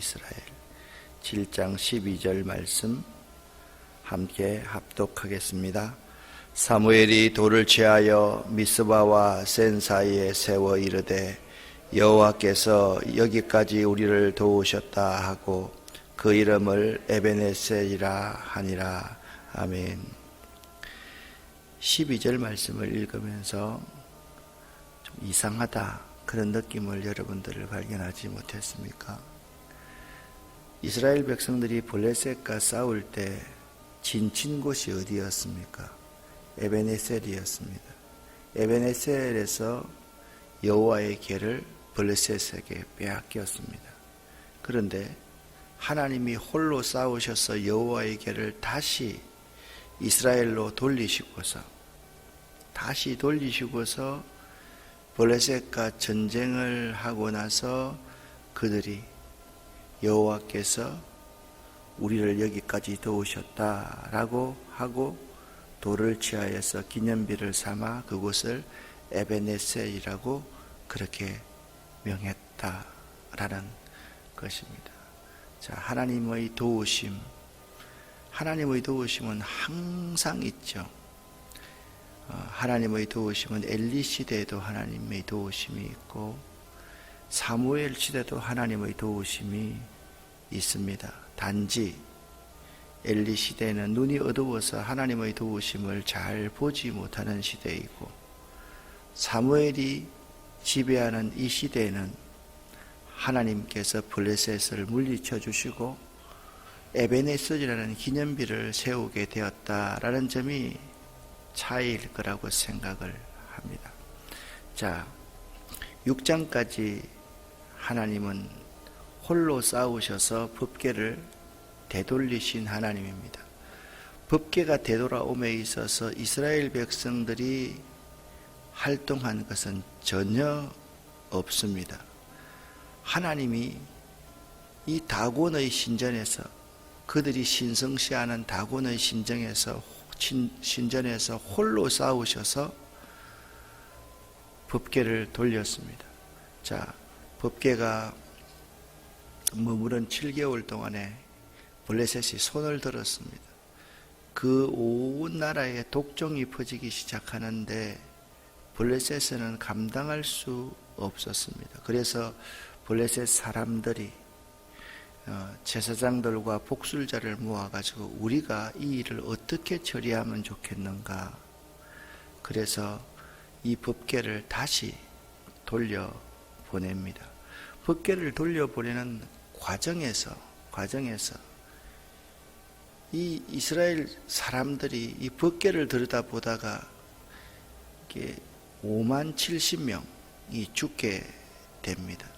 이스라엘 7장 12절 말씀 함께 합독하겠습니다. 사무엘이 돌을 취하여 미스바와 센 사이에 세워 이르되 여호와께서 여기까지 우리를 도우셨다 하고 그 이름을 에베네셀이라 하니라 아멘. 12절 말씀을 읽으면서 좀 이상하다 그런 느낌을 여러분들을 발견하지 못했습니까? 이스라엘 백성들이 블레셋과 싸울 때 진친 곳이 어디였습니까? 에베네셀이었습니다. 에베네셀에서 여호와의 개를 블레셋에게 빼앗겼습니다. 그런데 하나님이 홀로 싸우셔서 여호와의 개를 다시 이스라엘로 돌리시고서 다시 돌리시고서 블레셋과 전쟁을 하고 나서 그들이 여호와께서 우리를 여기까지 도우셨다라고 하고 돌을 취하여서 기념비를 삼아 그곳을 에베네셀이라고 그렇게 명했다라는 것입니다. 자, 하나님의 도우심, 하나님의 도우심은 항상 있죠. 어, 하나님의 도우심은 엘리 시대에도 하나님의 도우심이 있고 사무엘 시대도 하나님의 도우심이 있습니다. 단지 엘리 시대는 눈이 어두워서 하나님의 도우심을 잘 보지 못하는 시대이고 사무엘이 지배하는 이 시대에는 하나님께서 블레셋을 물리쳐 주시고 에베네스라는 기념비를 세우게 되었다라는 점이 차이일 거라고 생각을 합니다. 자, 6장까지 하나님은 홀로 싸우셔서 법계를 되돌리신 하나님입니다. 법계가 되돌아옴에 있어서 이스라엘 백성들이 활동한 것은 전혀 없습니다. 하나님이 이 다곤의 신전에서 그들이 신성시하는 다곤의 신정에서 신전에서 홀로 싸우셔서 법계를 돌렸습니다. 자, 법계가 머무른 7개월 동안에 블레셋이 손을 들었습니다. 그 온 나라에 독종이 퍼지기 시작하는데 블레셋은 감당할 수 없었습니다. 그래서 블레셋 사람들이 어, 제사장들과 복술자를 모아가지고 우리가 이 일을 어떻게 처리하면 좋겠는가. 그래서 이 법계를 다시 돌려 보냅니다. 법계를 돌려 보내는 과정에서 과정에서 이 이스라엘 사람들이 이 법계를 들여다 보다가 이게 5만 70명이 죽게 됩니다.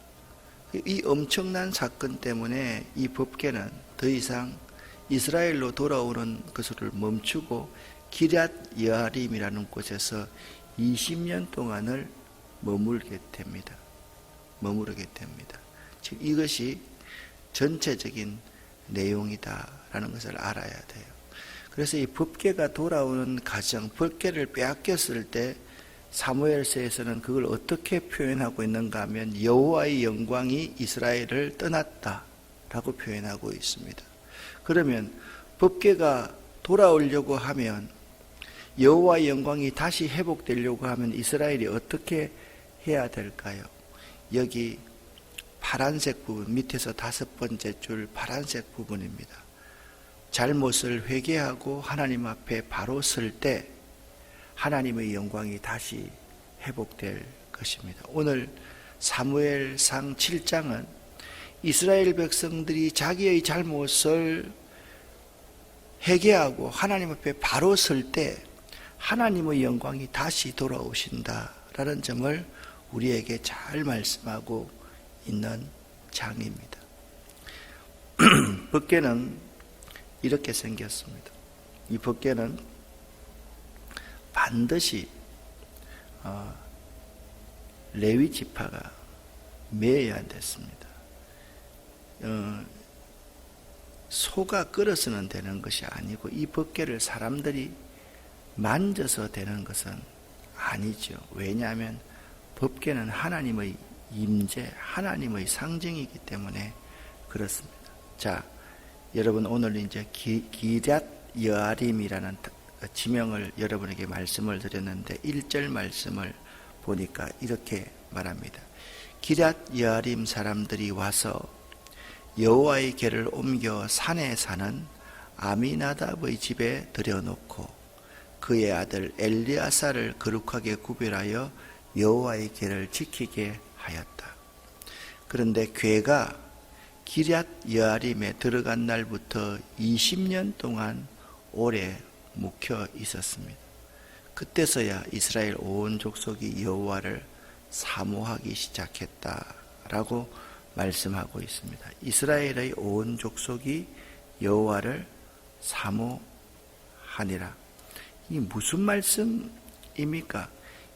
이 엄청난 사건 때문에 이 법계는 더 이상 이스라엘로 돌아오는 것을 멈추고 기랏 여아림이라는 곳에서 20년 동안을 머물게 됩니다. 머무르게 됩니다. 즉 이것이 전체적인 내용이다라는 것을 알아야 돼요. 그래서 이 법계가 돌아오는 과정, 법계를 빼앗겼을 때 사무엘서에서는 그걸 어떻게 표현하고 있는가 하면 여호와의 영광이 이스라엘을 떠났다라고 표현하고 있습니다. 그러면 법계가 돌아오려고 하면 여호와의 영광이 다시 회복되려고 하면 이스라엘이 어떻게 해야 될까요? 여기 파란색 부분 밑에서 다섯 번째 줄 파란색 부분입니다. 잘못을 회개하고 하나님 앞에 바로 설 때 하나님의 영광이 다시 회복될 것입니다. 오늘 사무엘상 7장은 이스라엘 백성들이 자기의 잘못을 회개하고 하나님 앞에 바로 설 때 하나님의 영광이 다시 돌아오신다라는 점을 우리에게 잘 말씀하고 있는 장입니다. 법계는 이렇게 생겼습니다. 이 법계는 반드시 어, 레위 지파가 매야 됐습니다. 어, 소가 끌어서는 되는 것이 아니고 이 법계를 사람들이 만져서 되는 것은 아니죠. 왜냐하면 법계는 하나님의 임재, 하나님의 상징이기 때문에 그렇습니다. 자, 여러분 오늘 이제 기, 기랏 여아림이라는 지명을 여러분에게 말씀을 드렸는데 1절 말씀을 보니까 이렇게 말합니다. 기랏 여아림 사람들이 와서 여호와의 궤를 옮겨 산에 사는 아미나답의 집에 들여놓고 그의 아들 엘리아사를 거룩하게 구별하여 여호와의 궤를 지키게 하였다. 그런데 궤가 기럇 여아림에 들어간 날부터 20년 동안 오래 묵혀 있었습니다. 그때서야 이스라엘 온 족속이 여호와를 사모하기 시작했다라고 말씀하고 있습니다. 이스라엘의 온 족속이 여호와를 사모하니라. 이 무슨 말씀입니까?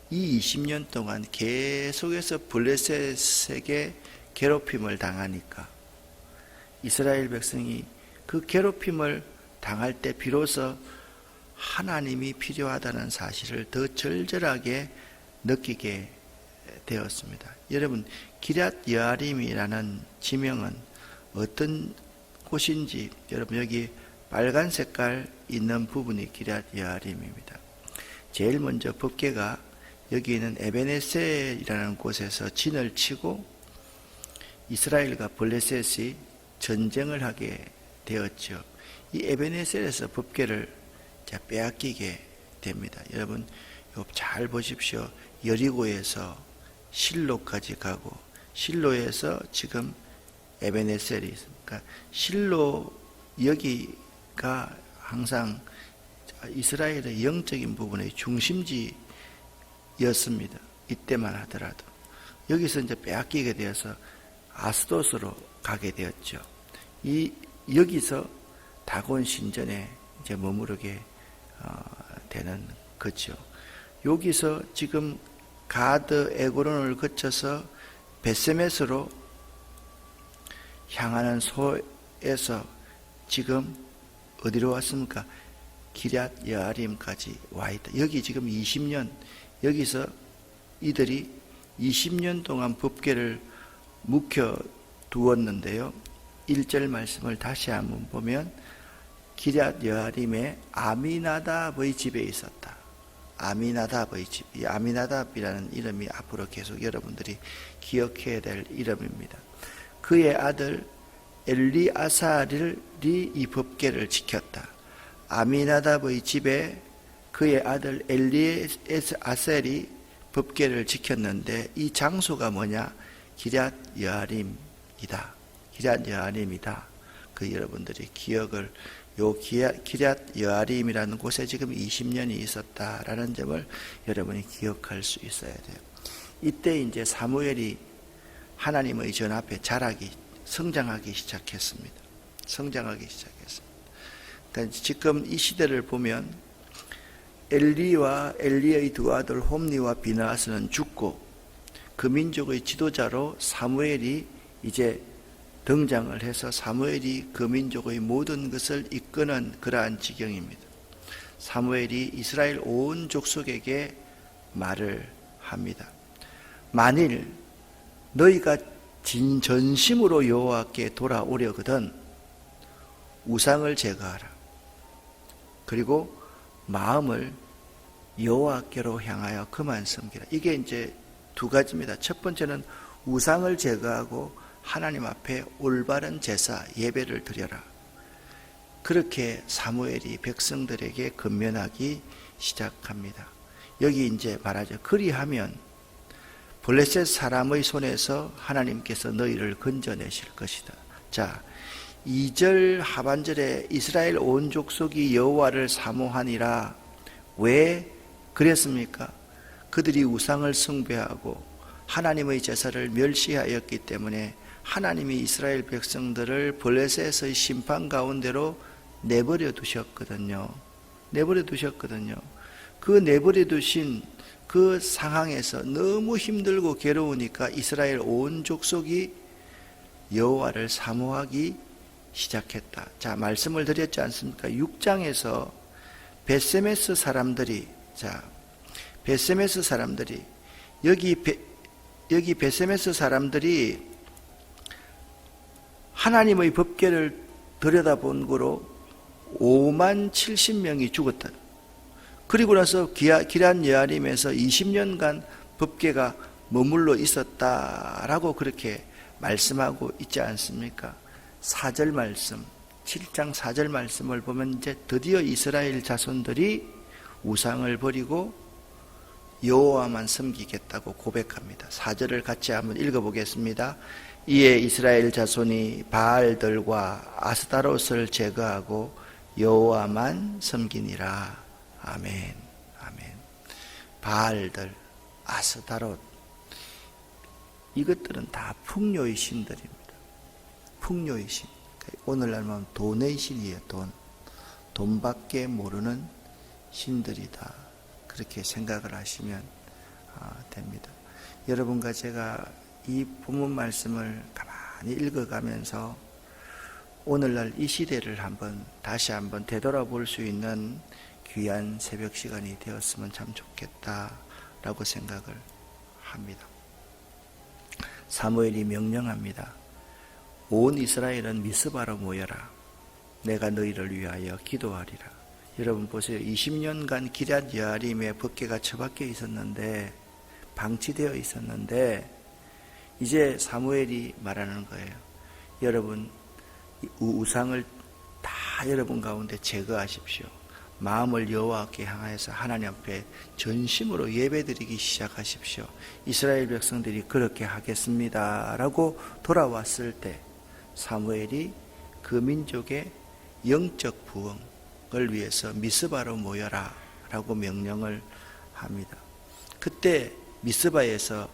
이 20년 동안 계속해서 블레셋에게 괴롭힘을 당하니까 이스라엘 백성이 그 괴롭힘을 당할 때 비로소 하나님이 필요하다는 사실을 더 절절하게 느끼게 되었습니다. 여러분, 기랏 여아림이라는 지명은 어떤 곳인지 여러분 여기 빨간 색깔 있는 부분이 기랏 여아림입니다. 제일 먼저 법계가 여기 있는 에베네셀이라는 곳에서 진을 치고 이스라엘과 블레셋이 전쟁을 하게 되었죠. 이 에베네셀에서 법계를 빼앗기게 됩니다. 여러분 잘 보십시오. 여리고에서 실로까지 가고 실로에서 지금 에베네셀이 있습니까? 실로 여기가 항상 이스라엘의 영적인 부분의 중심지 였습니다. 이때만 하더라도 여기서 이제 빼앗기게 되어서 아스도스로 가게 되었죠. 이 여기서 다곤 신전에 이제 머무르게 어, 되는 거죠. 여기서 지금 가드 에고론을 거쳐서 베세메스로 향하는 소에서 지금 어디로 왔습니까? 기랏 여아림까지 와 있다. 여기 지금 20년 여기서 이들이 20년 동안 법계를 묵혀 두었는데요. 1절 말씀을 다시 한번 보면 기랏 여아림의 아미나답의 집에 있었다. 아미나답의 집. 이 아미나답이라는 이름이 앞으로 계속 여러분들이 기억해야 될 이름입니다. 그의 아들 엘리아살이 이 법계를 지켰다. 아미나답의 집에 그의 아들 엘리아셀이 법계를 지켰는데 이 장소가 뭐냐? 기랏 여아림이다. 기랏 여아림이다. 그 여러분들이 기억을 요 기랏 여아림이라는 곳에 지금 20년이 있었다라는 점을 여러분이 기억할 수 있어야 돼요. 이때 이제 사무엘이 하나님의 전 앞에 자라기 성장하기 시작했습니다. 성장하기 시작했습니다. 그러니까 지금 이 시대를 보면 엘리와 엘리의 두 아들 홈리와 비나스는 죽고 그 민족의 지도자로 사무엘이 이제 등장을 해서 사무엘이 그 민족의 모든 것을 이끄는 그러한 지경입니다. 사무엘이 이스라엘 온 족속에게 말을 합니다. 만일 너희가 진 전심으로 여호와께 돌아오려거든 우상을 제거하라. 그리고 마음을 여호와께로 향하여 그만 섬기라. 이게 이제 두 가지입니다. 첫 번째는 우상을 제거하고 하나님 앞에 올바른 제사 예배를 드려라. 그렇게 사무엘이 백성들에게 건면하기 시작합니다. 여기 이제 말하죠. 그리하면 블레셋 사람의 손에서 하나님께서 너희를 건져내실 것이다. 자, 2절 하반절에 이스라엘 온 족속이 여호와를 사모하니라. 왜 그랬습니까? 그들이 우상을 숭배하고 하나님의 제사를 멸시하였기 때문에 하나님이 이스라엘 백성들을 블레셋의 심판 가운데로 내버려 두셨거든요. 내버려 두셨거든요. 그 내버려 두신 그 상황에서 너무 힘들고 괴로우니까 이스라엘 온 족속이 여호와를 사모하기 시작했다. 자, 말씀을 드렸지 않습니까? 6장에서 베세메스 사람들이 자, 베세메스 사람들이 여기 베, 여기 베세메스 사람들이 하나님의 법계를 들여다본 거로 5만 70명이 죽었다. 그리고 나서 기란 여아림에서 20년간 법계가 머물러 있었다라고 그렇게 말씀하고 있지 않습니까? 4절 말씀, 7장 4절 말씀을 보면 이제 드디어 이스라엘 자손들이 우상을 버리고 여호와만 섬기겠다고 고백합니다. 4절을 같이 한번 읽어보겠습니다. 이에 이스라엘 자손이 바알들과 아스타롯을 제거하고 여호와만 섬기니라. 아멘. 아멘. 바알들, 아스타롯 이것들은 다 풍요의 신들입니다. 풍요의 신. 오늘날 보면 돈의 신이에요. 돈. 돈밖에 모르는 신들이다. 그렇게 생각을 하시면 아, 됩니다. 여러분과 제가 이 본문 말씀을 가만히 읽어가면서 오늘날 이 시대를 한번 다시 한번 되돌아볼 수 있는 귀한 새벽 시간이 되었으면 참 좋겠다라고 생각을 합니다. 사무엘이 명령합니다. 온 이스라엘은 미스바로 모여라. 내가 너희를 위하여 기도하리라. 여러분 보세요. 20년간 기럇 여아림의 법계가 처박혀 있었는데 방치되어 있었는데 이제 사무엘이 말하는 거예요. 여러분 이 우상을 다 여러분 가운데 제거하십시오. 마음을 여호와께 향하여서 하나님 앞에 전심으로 예배드리기 시작하십시오. 이스라엘 백성들이 그렇게 하겠습니다라고 돌아왔을 때 사무엘이 그 민족의 영적 부흥을 위해서 미스바로 모여라 라고 명령을 합니다. 그때 미스바에서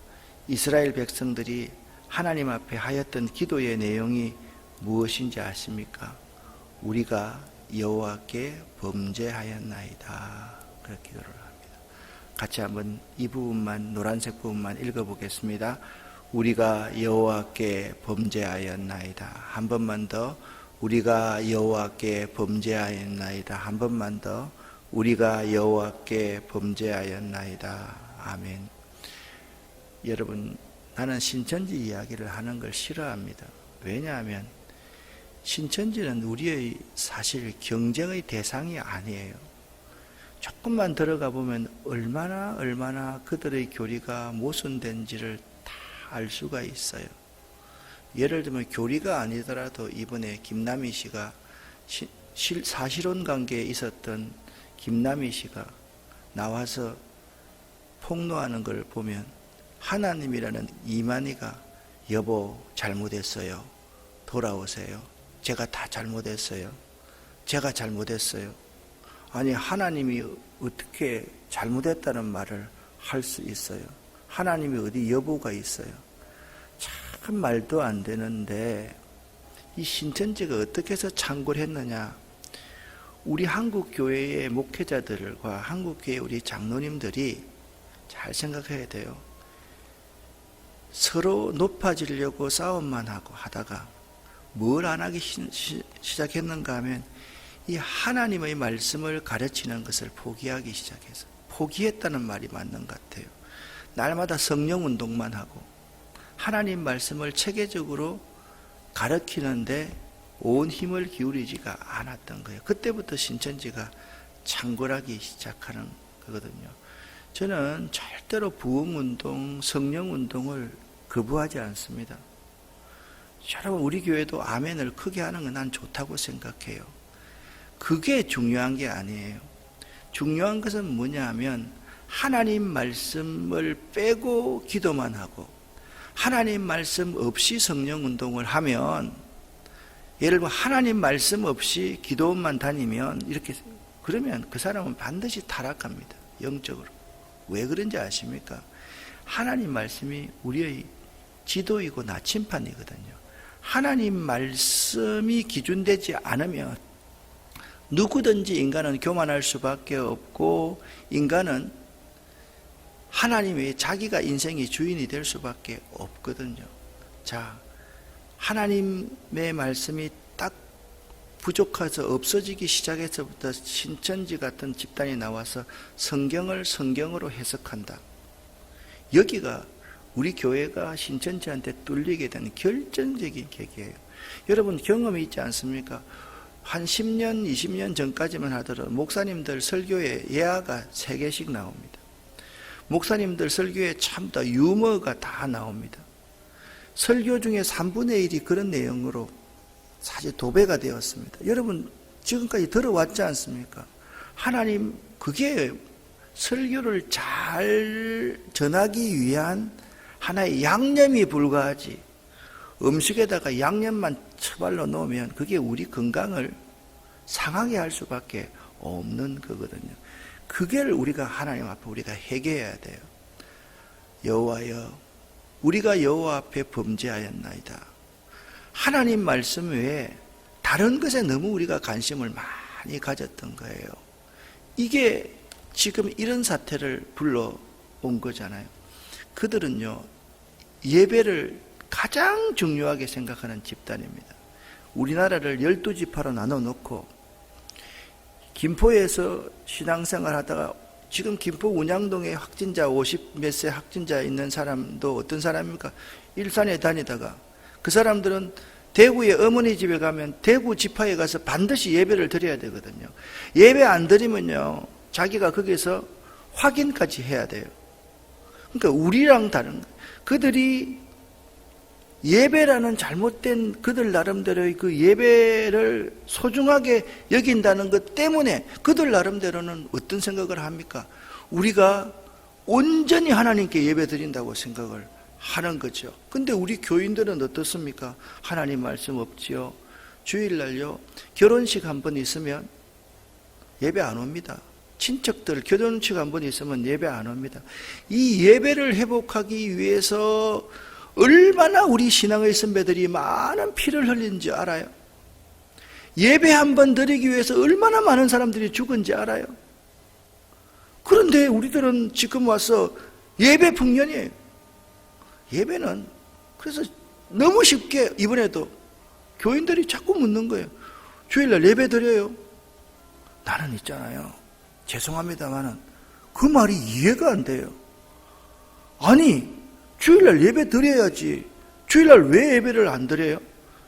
이스라엘 백성들이 하나님 앞에 하였던 기도의 내용이 무엇인지 아십니까? 우리가 여호와께 범죄하였나이다. 그렇게 기도를 합니다. 같이 한번 이 부분만 노란색 부분만 읽어보겠습니다. 우리가 여호와께 범죄하였나이다. 한 번만 더 우리가 여호와께 범죄하였나이다. 한 번만 더 우리가 여호와께 범죄하였나이다. 아멘. 여러분 나는 신천지 이야기를 하는 걸 싫어합니다. 왜냐하면 신천지는 우리의 사실 경쟁의 대상이 아니에요. 조금만 들어가 보면 얼마나 얼마나 그들의 교리가 모순된지를 다 알 수가 있어요. 예를 들면 교리가 아니더라도 이번에 김남희 씨가 시- 실- 사실혼 관계에 있었던 김남희 씨가 나와서 폭로하는 걸 보면 하나님이라는 이만희가 여보 잘못했어요. 돌아오세요. 제가 다 잘못했어요. 제가 잘못했어요. 아니 하나님이 어떻게 잘못했다는 말을 할 수 있어요. 하나님이 어디 여부가 있어요. 참 말도 안 되는데 이 신천지가 어떻게 해서 창고를 했느냐? 우리 한국 교회의 목회자들과 한국 교회 우리 장로님들이 잘 생각해야 돼요. 서로 높아지려고 싸움만 하고 하다가 뭘 안 하기 시- 시- 시작했는가 하면 이 하나님의 말씀을 가르치는 것을 포기하기 시작해서 포기했다는 말이 맞는 것 같아요. 날마다 성령 운동만 하고 하나님 말씀을 체계적으로 가르치는데 온 힘을 기울이지가 않았던 거예요. 그때부터 신천지가 창궐하기 시작하는 거거든요. 저는 절대로 부흥운동, 성령운동을 거부하지 않습니다. 여러분, 우리 교회도 아멘을 크게 하는 건 난 좋다고 생각해요. 그게 중요한 게 아니에요. 중요한 것은 뭐냐 하면 하나님 말씀을 빼고 기도만 하고 하나님 말씀 없이 성령 운동을 하면 예를 들면 하나님 말씀 없이 기도만 다니면 이렇게 그러면 그 사람은 반드시 타락합니다. 영적으로. 왜 그런지 아십니까? 하나님 말씀이 우리의 지도이고 나침판이거든요. 하나님 말씀이 기준되지 않으면 누구든지 인간은 교만할 수밖에 없고 인간은 하나님의 자기가 인생의 주인이 될 수밖에 없거든요. 자, 하나님의 말씀이 딱 부족해서 없어지기 시작해서부터 신천지 같은 집단이 나와서 성경을 성경으로 해석한다. 여기가 우리 교회가 신천지한테 뚫리게 된 결정적인 계기예요. 여러분 경험이 있지 않습니까? 한 10년, 20년 전까지만 하더라도 목사님들 설교에 예화가 3개씩 나옵니다. 목사님들 설교에 참더 유머가 다 나옵니다. 설교 중에 3분의 1이 그런 내용으로 사실 도배가 되었습니다. 여러분 지금까지 들어왔지 않습니까? 하나님 그게 설교를 잘 전하기 위한 하나의 양념이 불과하지 음식에다가 양념만 처발로 놓으면 그게 우리 건강을 상하게 할 수밖에 없는 거거든요. 그걸 우리가 하나님 앞에 우리가 해결해야 돼요. 여호와여 우리가 여호와 앞에 범죄하였나이다. 하나님 말씀 외에 다른 것에 너무 우리가 관심을 많이 가졌던 거예요. 이게 지금 이런 사태를 불러온 거잖아요. 그들은요, 예배를 가장 중요하게 생각하는 집단입니다. 우리나라를 열두 지파로 나눠 놓고, 김포에서 신앙생활 하다가 지금 김포 운양동에 확진자 50몇 세 확진자 있는 사람도 어떤 사람입니까? 일산에 다니다가 그 사람들은 대구의 어머니 집에 가면 대구 지파에 가서 반드시 예배를 드려야 되거든요. 예배 안 드리면요. 자기가 거기서 확인까지 해야 돼요. 그러니까 우리랑 다른. 그들이 예배라는 잘못된 그들 나름대로의 그 예배를 소중하게 여긴다는 것 때문에 그들 나름대로는 어떤 생각을 합니까? 우리가 온전히 하나님께 예배 드린다고 생각을 하는 거죠. 근데 우리 교인들은 어떻습니까? 하나님 말씀 없지요. 주일날요. 결혼식 한 번 있으면 예배 안 옵니다. 친척들 결혼식 한 번 있으면 예배 안 옵니다. 이 예배를 회복하기 위해서 얼마나 우리 신앙의 선배들이 많은 피를 흘린지 알아요? 예배 한 번 드리기 위해서 얼마나 많은 사람들이 죽은지 알아요? 그런데 우리들은 지금 와서 예배 풍년이에요. 예배는 그래서 너무 쉽게 이번에도 교인들이 자꾸 묻는 거예요. 주일날 예배 드려요? 나는 있잖아요. 죄송합니다만은 그 말이 이해가 안 돼요. 아니, 주일날 예배 드려야지. 주일날 왜 예배를 안 드려요?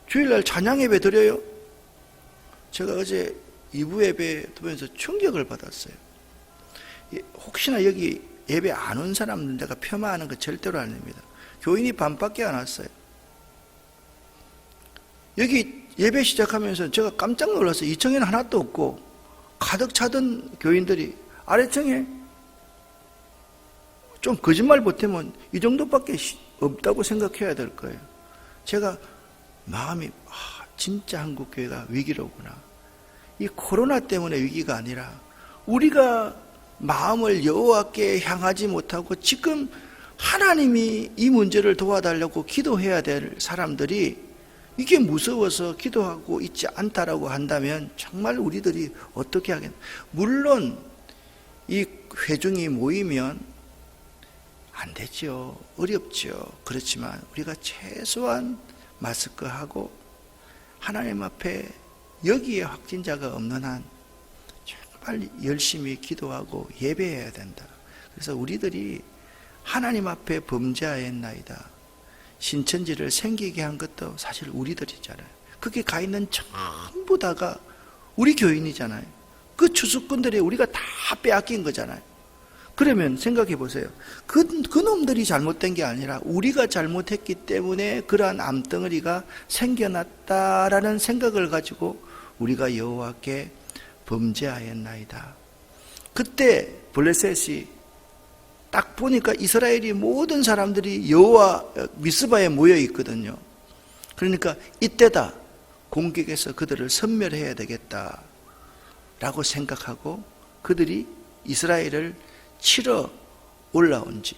주일날 찬양 예배 드려요? 제가 어제 2부 예배 보면서 충격을 받았어요. 예, 혹시나 여기 예배 안 온 사람들 내가 폄하하는 거 절대로 아닙니다. 교인이 반밖에 안 왔어요. 여기 예배 시작하면서 제가 깜짝 놀랐어요. 2층에는 하나도 없고 가득 차던 교인들이 아래층에 좀 거짓말 못하면 이 정도밖에 없다고 생각해야 될 거예요. 제가 마음이 아, 진짜 한국 교회가 위기로구나. 이 코로나 때문에 위기가 아니라 우리가 마음을 여호와께 향하지 못하고 지금 하나님이 이 문제를 도와달라고 기도해야 될 사람들이 이게 무서워서 기도하고 있지 않다라고 한다면 정말 우리들이 어떻게 하겠나. 물론 이 회중이 모이면 안 되죠. 어렵죠. 그렇지만 우리가 최소한 마스크하고 하나님 앞에 여기에 확진자가 없는 한 정말 열심히 기도하고 예배해야 된다. 그래서 우리들이 하나님 앞에 범죄하였나이다. 신천지를 생기게 한 것도 사실 우리들이잖아요. 거기 가 있는 전부 다가 우리 교인이잖아요. 그 추수꾼들이 우리가 다 빼앗긴 거잖아요. 그러면 생각해 보세요. 그, 그 놈들이 잘못된 게 아니라 우리가 잘못했기 때문에 그러한 암덩어리가 생겨났다라는 생각을 가지고 우리가 여호와께 범죄하였나이다. 그때 블레셋이 딱 보니까 이스라엘이 모든 사람들이 여호와 미스바에 모여 있거든요. 그러니까 이때다 공격에서 그들을 섬멸해야 되겠다. 라고 생각하고 그들이 이스라엘을 치러 올라온 지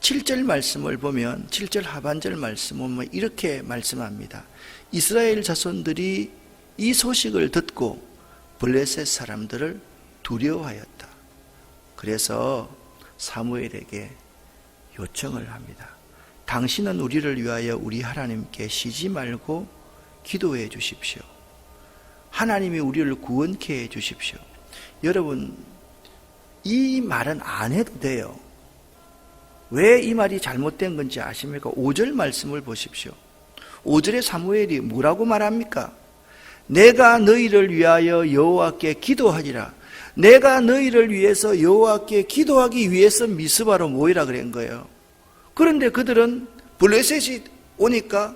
7절 말씀을 보면 7절 하반절 말씀은 뭐 이렇게 말씀합니다. 이스라엘 자손들이 이 소식을 듣고 블레셋 사람들을 두려워하였다. 그래서 사무엘에게 요청을 합니다. 당신은 우리를 위하여 우리 하나님께 쉬지 말고 기도해 주십시오. 하나님이 우리를 구원케 해 주십시오. 여러분, 이 말은 안 해도 돼요. 왜 이 말이 잘못된 건지 아십니까? 5절 말씀을 보십시오. 5절의 사무엘이 뭐라고 말합니까? 내가 너희를 위하여 여호와께 기도하리라. 내가 너희를 위해서 여호와께 기도하기 위해서 미스바로 모이라 그런 거예요. 그런데 그들은 블레셋이 오니까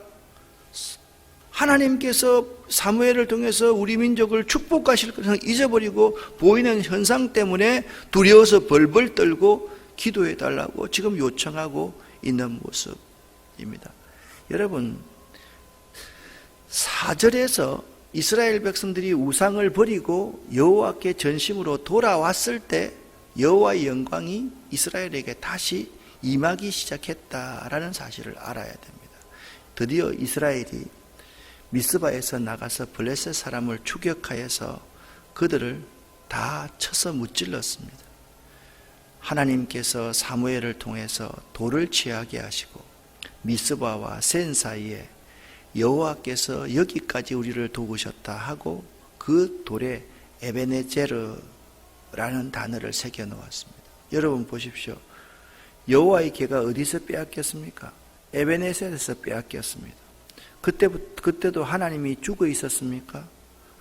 하나님께서 사무엘을 통해서 우리 민족을 축복하실 것을 잊어버리고 보이는 현상 때문에 두려워서 벌벌 떨고 기도해 달라고 지금 요청하고 있는 모습입니다. 여러분, 사절에서 이스라엘 백성들이 우상을 버리고 여호와께 전심으로 돌아왔을 때 여호와의 영광이 이스라엘에게 다시 임하기 시작했다라는 사실을 알아야 됩니다. 드디어 이스라엘이 미스바에서 나가서 블레셋 사람을 추격하여서 그들을 다 쳐서 무찔렀습니다. 하나님께서 사무엘을 통해서 돌을 취하게 하시고 미스바와 센 사이에 여호와께서 여기까지 우리를 도우셨다 하고 그 돌에 에베네제르라는 단어를 새겨 놓았습니다. 여러분 보십시오. 여호와의 개가 어디서 빼앗겼습니까? 에베네셀에서 빼앗겼습니다. 그때 그때도 하나님이 죽어 있었습니까?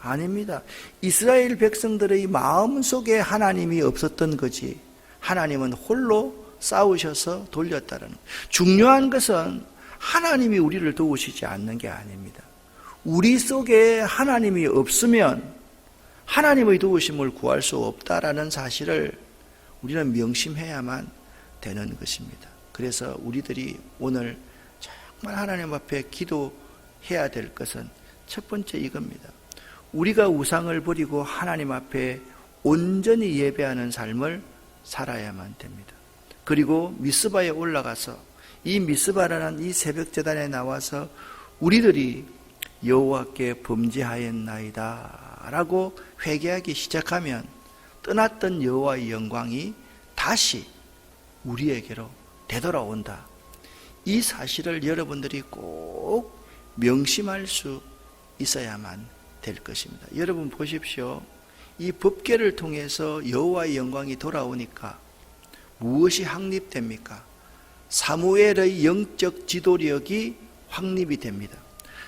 아닙니다. 이스라엘 백성들의 마음 속에 하나님이 없었던 거지. 하나님은 홀로 싸우셔서 돌렸다는. 중요한 것은 하나님이 우리를 도우시지 않는 게 아닙니다. 우리 속에 하나님이 없으면 하나님의 도우심을 구할 수 없다라는 사실을 우리는 명심해야만 되는 것입니다. 그래서 우리들이 오늘 정말 하나님 앞에 기도 해야 될 것은 첫 번째 이겁니다. 우리가 우상을 버리고 하나님 앞에 온전히 예배하는 삶을 살아야만 됩니다. 그리고 미스바에 올라가서 이 미스바라는 이 새벽 재단에 나와서 우리들이 여호와께 범죄하였나이다라고 회개하기 시작하면 떠났던 여호와의 영광이 다시 우리에게로 되돌아온다. 이 사실을 여러분들이 꼭 명심할 수 있어야만 될 것입니다. 여러분 보십시오. 이 법계를 통해서 여호와의 영광이 돌아오니까 무엇이 확립됩니까? 사무엘의 영적 지도력이 확립이 됩니다.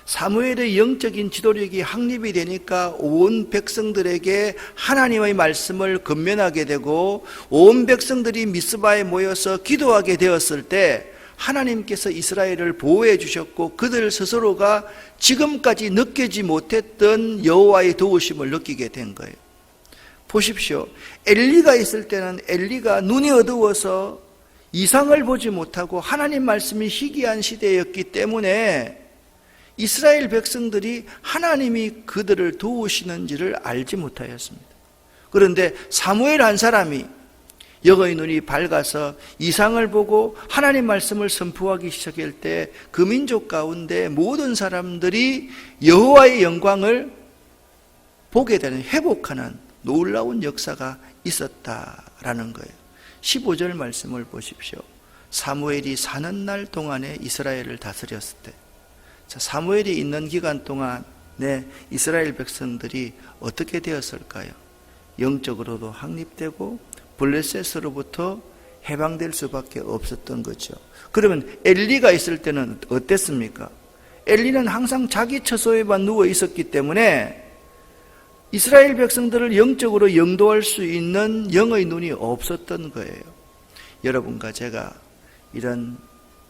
사무엘의 영적인 지도력이 확립이 되니까 온 백성들에게 하나님의 말씀을 건면하게 되고 온 백성들이 미스바에 모여서 기도하게 되었을 때 하나님께서 이스라엘을 보호해 주셨고 그들 스스로가 지금까지 느끼지 못했던 여호와의 도우심을 느끼게 된 거예요. 보십시오. 엘리가 있을 때는 엘리가 눈이 어두워서 이상을 보지 못하고 하나님 말씀이 희귀한 시대였기 때문에 이스라엘 백성들이 하나님이 그들을 도우시는지를 알지 못하였습니다. 그런데 사무엘 한 사람이 여거의 눈이 밝아서 이상을 보고 하나님 말씀을 선포하기 시작할 때 그 민족 가운데 모든 사람들이 여호와의 영광을 보게 되는 회복하는 놀라운 역사가 있었다라는 거예요. 15절 말씀을 보십시오. 사무엘이 사는 날 동안에 이스라엘을 다스렸을 때, 자, 사무엘이 있는 기간 동안에 이스라엘 백성들이 어떻게 되었을까요? 영적으로도 확립되고 블레셋으로부터 해방될 수밖에 없었던 거죠. 그러면 엘리가 있을 때는 어땠습니까? 엘리는 항상 자기 처소에만 누워 있었기 때문에 이스라엘 백성들을 영적으로 영도할 수 있는 영의 눈이 없었던 거예요. 여러분과 제가 이런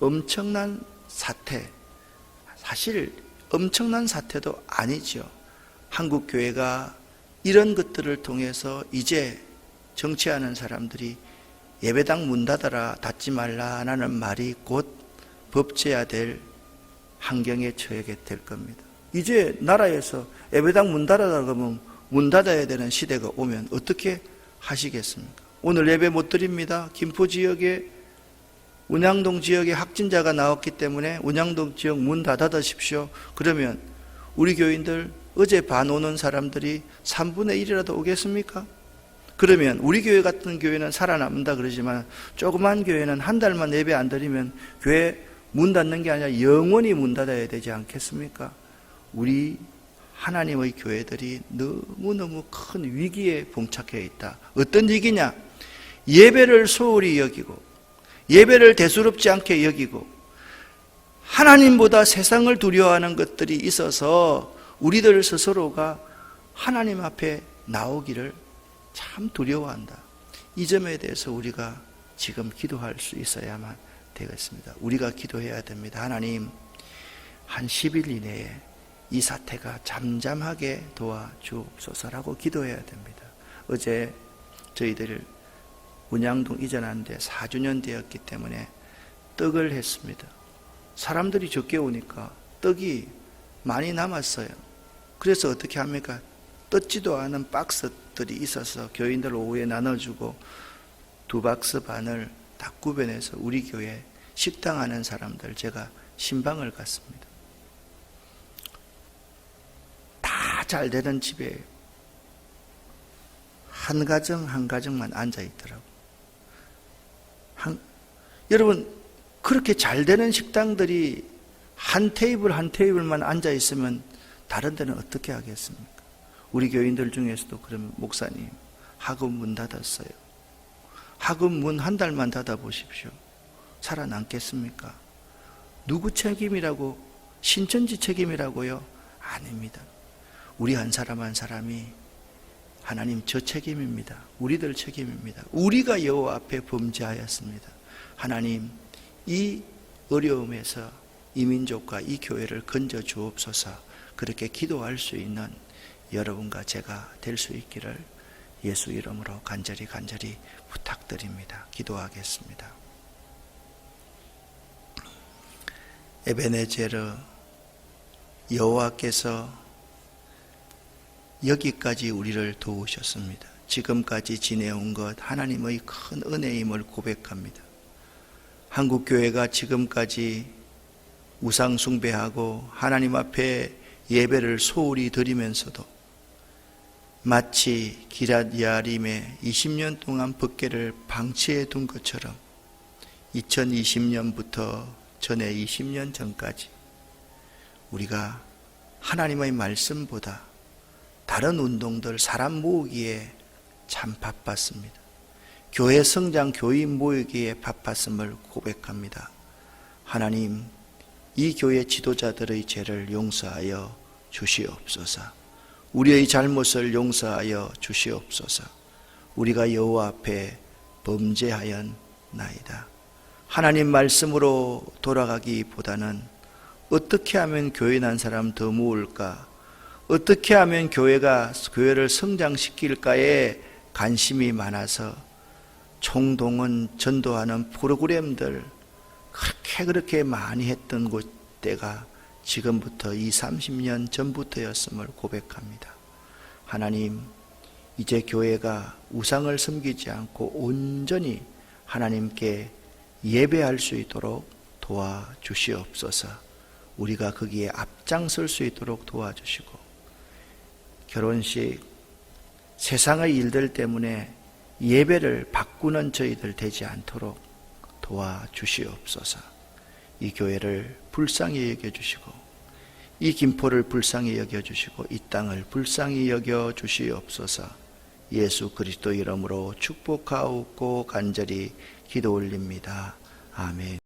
엄청난 사태, 사실 엄청난 사태도 아니죠. 한국 교회가 이런 것들을 통해서 이제 정치하는 사람들이 예배당 문 닫아라, 닫지 말라라는 말이 곧 법제야 될 환경에 처하게 될 겁니다. 이제 나라에서 예배당 문 닫아라 그러면 문 닫아야 되는 시대가 오면 어떻게 하시겠습니까? 오늘 예배 못 드립니다. 김포 지역에 운양동 지역에 확진자가 나왔기 때문에 운양동 지역 문 닫아두십시오. 그러면 우리 교인들 어제 반 오는 사람들이 3분의 1이라도 오겠습니까? 그러면 우리 교회 같은 교회는 살아남는다 그러지만 조그만 교회는 한 달만 예배 안 드리면 교회 문 닫는 게 아니라 영원히 문 닫아야 되지 않겠습니까? 우리 하나님의 교회들이 너무너무 큰 위기에 봉착해 있다. 어떤 위기냐? 예배를 소홀히 여기고, 예배를 대수롭지 않게 여기고, 하나님보다 세상을 두려워하는 것들이 있어서 우리들 스스로가 하나님 앞에 나오기를 참 두려워한다. 이 점에 대해서 우리가 지금 기도할 수 있어야만 되겠습니다. 우리가 기도해야 됩니다. 하나님, 한 10일 이내에 이 사태가 잠잠하게 도와주옵소서라고 기도해야 됩니다. 어제 저희들 운양동 이전하는데 4주년 되었기 때문에 떡을 했습니다. 사람들이 적게 오니까 떡이 많이 남았어요. 그래서 어떻게 합니까? 뜯지도 않은 박스 들이 있어서 교인들 오후에 나눠주고 두 박스 반을 다 구별해서 우리 교회 식당 하는 사람들 제가 신방을 갔습니다. 다 잘 되는 집에 한 가정 한 가정만 앉아 있더라고. 한, 여러분 그렇게 잘 되는 식당들이 한 테이블 한 테이블만 앉아 있으면 다른 데는 어떻게 하겠습니까? 우리 교인들 중에서도 그러면 목사님 학업 문 닫았어요. 학업 문 한 달만 닫아 보십시오. 살아남겠습니까? 누구 책임이라고 신천지 책임이라고요? 아닙니다. 우리 한 사람 한 사람이 하나님 저 책임입니다. 우리들 책임입니다. 우리가 여호와 앞에 범죄하였습니다. 하나님 이 어려움에서 이 민족과 이 교회를 건져 주옵소서. 그렇게 기도할 수 있는 여러분과 제가 될 수 있기를 예수 이름으로 간절히 간절히 부탁드립니다. 기도하겠습니다. 에베네제르 여호와께서 여기까지 우리를 도우셨습니다. 지금까지 지내온 것 하나님의 큰 은혜임을 고백합니다. 한국 교회가 지금까지 우상 숭배하고 하나님 앞에 예배를 소홀히 드리면서도 마치 기랏 야림에 20년 동안 법계를 방치해 둔 것처럼 2020년부터 전에 20년 전까지 우리가 하나님의 말씀보다 다른 운동들 사람 모으기에 참 바빴습니다. 교회 성장 교인 모이기에 바빴음을 고백합니다. 하나님, 이 교회 지도자들의 죄를 용서하여 주시옵소서. 우리의 잘못을 용서하여 주시옵소서. 우리가 여호와 앞에 범죄하였나이다. 하나님 말씀으로 돌아가기보다는 어떻게 하면 교회 난 사람 더 모을까? 어떻게 하면 교회가 교회를 성장시킬까에 관심이 많아서 총동원 전도하는 프로그램들 그렇게 그렇게 많이 했던 곳 때가 지금부터 2, 30년 전부터였음을 고백합니다. 하나님, 이제 교회가 우상을 섬기지 않고 온전히 하나님께 예배할 수 있도록 도와주시옵소서. 우리가 거기에 앞장설 수 있도록 도와주시고 결혼식 세상의 일들 때문에 예배를 바꾸는 저희들 되지 않도록 도와주시옵소서. 이 교회를 불쌍히 여겨주시고, 이 김포를 불쌍히 여겨주시고, 이 땅을 불쌍히 여겨주시옵소서. 예수 그리스도 이름으로 축복하옵고 간절히 기도 올립니다. 아멘.